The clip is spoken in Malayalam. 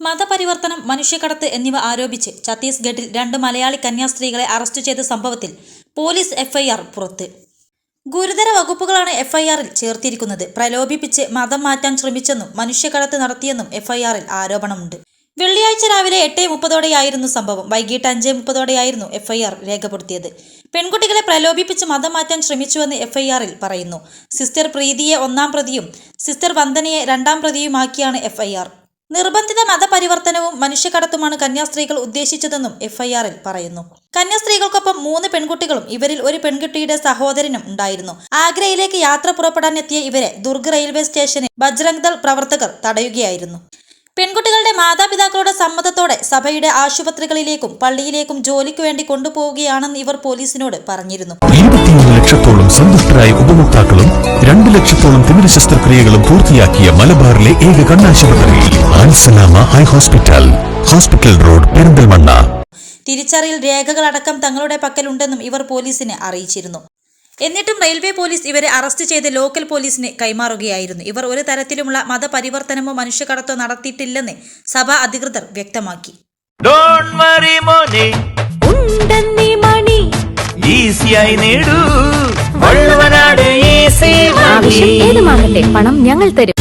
മതപരിവർത്തനം മനുഷ്യക്കടത്ത് എന്നിവ ആരോപിച്ച് ഛത്തീസ്ഗഡിൽ രണ്ട് മലയാളി കന്യാസ്ത്രീകളെ അറസ്റ്റ് ചെയ്ത സംഭവത്തിൽ പോലീസ് എഫ്ഐആർ പുറത്ത്. ഗുരുതര വകുപ്പുകളാണ് എഫ്ഐആറിൽ ചേർത്തിരിക്കുന്നത്. പ്രലോഭിപ്പിച്ച് മതം മാറ്റാൻ ശ്രമിച്ചെന്നും മനുഷ്യക്കടത്ത് നടത്തിയെന്നും എഫ്ഐആറിൽ ആരോപണമുണ്ട്. വെള്ളിയാഴ്ച രാവിലെ എട്ട് മുപ്പതോടെയായിരുന്നു സംഭവം. വൈകിട്ട് അഞ്ച് മുപ്പതോടെയായിരുന്നു എഫ്ഐആർ രേഖപ്പെടുത്തിയത്. പെൺകുട്ടികളെ പ്രലോഭിപ്പിച്ച് മതം മാറ്റാൻ ശ്രമിച്ചുവെന്ന് എഫ്ഐആറിൽ പറയുന്നു. സിസ്റ്റർ പ്രീതിയെ ഒന്നാം പ്രതിയും സിസ്റ്റർ വന്ദനയെ രണ്ടാം പ്രതിയുമാക്കിയാണ് എഫ്ഐആർ. നിർബന്ധിത മതപരിവർത്തനവും മനുഷ്യക്കടത്തുമാണ് കന്യാസ്ത്രീകൾ ഉദ്ദേശിച്ചതെന്നും എഫ്ഐആറിൽ പറയുന്നു. കന്യാസ്ത്രീകൾക്കൊപ്പം മൂന്ന് പെൺകുട്ടികളും ഇവരിൽ ഒരു പെൺകുട്ടിയുടെ സഹോദരനും ഉണ്ടായിരുന്നു. ആഗ്രയിലേക്ക് യാത്ര പുറപ്പെടാനെത്തിയ ഇവരെ ദുർഗ് റെയിൽവേ സ്റ്റേഷനിൽ ബജ്രംഗ് ദൾ പ്രവർത്തകർ തടയുകയായിരുന്നു. പെൺകുട്ടികളുടെ മാതാപിതാക്കളുടെ സമ്മതത്തോടെ സഭയുടെ ആശുപത്രികളിലേക്കും പള്ളിയിലേക്കും ജോലിക്ക് വേണ്ടി കൊണ്ടുപോവുകയാണെന്ന് ഇവർ പോലീസിനോട് പറഞ്ഞിരുന്നു. ഇരുപത്തിയൊന്ന് ലക്ഷത്തോളം സന്തുഷ്ടരായ ഉപഭോക്താക്കളും രണ്ട് ലക്ഷത്തോളം തിമിര ശസ്ത്രക്രിയകളും പൂർത്തിയാക്കിയ മലബാറിലെ ഏക കണ്ണാശുപത്രി Al Salama eye hospital hospital road Perinthalmanna. തിരിച്ചറിയൽ രേഖകളടക്കം തങ്ങളുടെ പക്കലുണ്ടെന്നും ഇവർ പോലീസിനെ അറിയിച്ചിരുന്നു. എന്നിട്ടും റെയിൽവേ പോലീസ് ഇവരെ അറസ്റ്റ് ചെയ്ത് ലോക്കൽ പോലീസിന് കൈമാറുകയായിരുന്നു. ഇവർ ഒരു തരത്തിലുമുള്ള മതപരിവർത്തനമോ മനുഷ്യക്കടത്തോ നടത്തിയിട്ടില്ലെന്ന് സഭാ അധികൃതർ വ്യക്തമാക്കി. ഡോണ്ട് വറി മോനെ. ഉണ്ടെന്നീ മണി. ഈസിയായി നേടൂ. വള്ളുവനാട് ഈസി ആവശ്യം ഏതുമാകട്ടെ പണം ഞങ്ങൾ തരും.